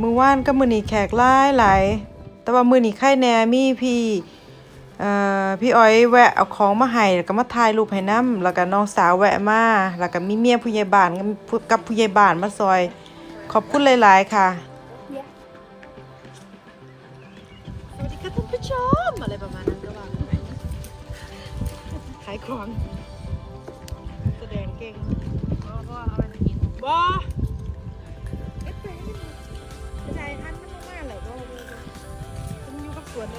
มือว่านก็มือนีแขกหลายหลายแต่ว่ามือนีไข่แหน่มีพี่เอ่อพี่อ้อยแวะเอาของมาให้แล้วก็มาถ่ายรูปให้นํแล้วก็น้องสาวแวะมาแล้วก็มีเมียผู้ใหญ่บ้านกับผู้ใหญ่บ้านมาซอย ขอบคุณหลาย ๆ ค่ะสวัสดีค่ะท่านผู้ชมอะไรประมาณนั้นก็ว่าไปขายของแสดงเก่งเพราะว่าเอาไปกินบ่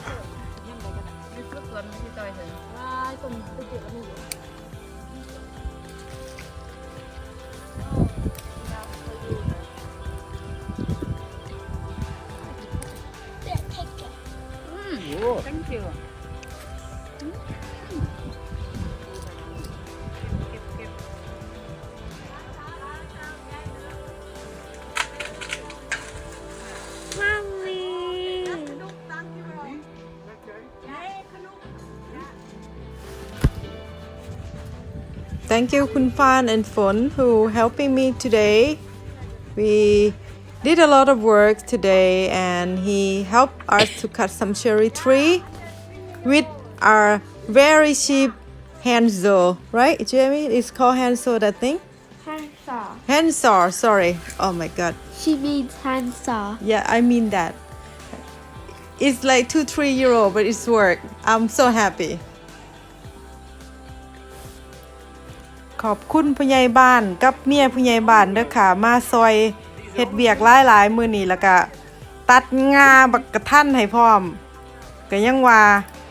อยู่กับสวนแล้วเถอะยังไงกันอยู่กับสวนที่จอยเถอะว้ายต้นไปเจอแล้วนี่ Thank you Thank you, Kun Fan and Fun, who helping me today. We did a lot of work today, and he helped us to cut some cherry tree with our very cheap hand saw, right, Jamie? It's called hand saw, that thing. Handsaw. Hand saw. Sorry. Oh my God. She means handsaw. Yeah, I mean that. It's like two, three year old, but it's work. I'm so happy. ขอบคุณผู้ใหญ่บ้านกับเมียผู้ใหญ่บ้านเด้อค่ะ มาซอยเฮ็ดเบียกหลายหลายมือนี้แล้วก็ตัดงาบักกระทันให้พร้อมก็ยังว่า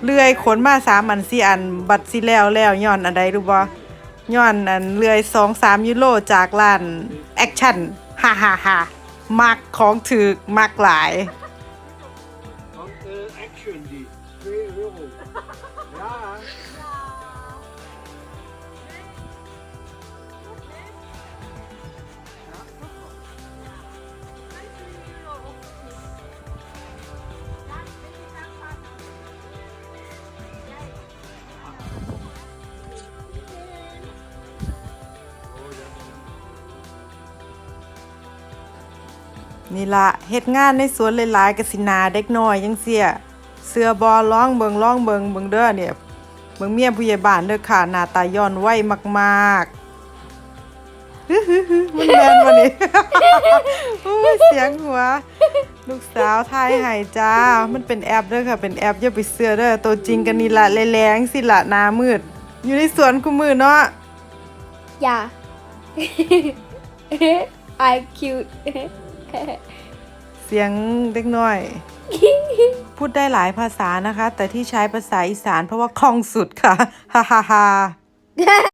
เลื่อยขนมา3อัน4อัน บัดสิแล้วแล้วย้อนอันใดรู้บ่ย้อนอันเลื่อย2 3ยูโรจากร้านแอคชั่นฮ่าฮ่าฮ่ามักของถึกมักหลาย Van uh, Action die 2 euro. Ja. นี่ นี่ละเฮ็ดงานในสวนหลายๆกสินาเด็กน้อยจังเสีย เสื้อบอร้องเบิงร้องเบิงเบิงเด้อเนี่ยเบิงเมียผู้ใหญ่บ้านเด้อค่ะหน้าตาย้อนไวมากๆฮึฮึๆมันแมนบ่นี่โอ้ยเสียงหัว ลูกสาวทายให้จ้า มันเป็นแอปเด้อค่ะ เป็นแอปอย่าไปเสื้อเด้อตัวจริงกันนี่ละแรงๆสิละหน้ามืด อยู่ในสวนคุมือเนาะ Yeah. I cute. เสียงเด็กน้อย พูดได้หลายภาษานะคะ แต่ที่ใช้ภาษาอีสานเพราะว่าคล่องสุดค่ะ ฮ่าฮ่าฮ่า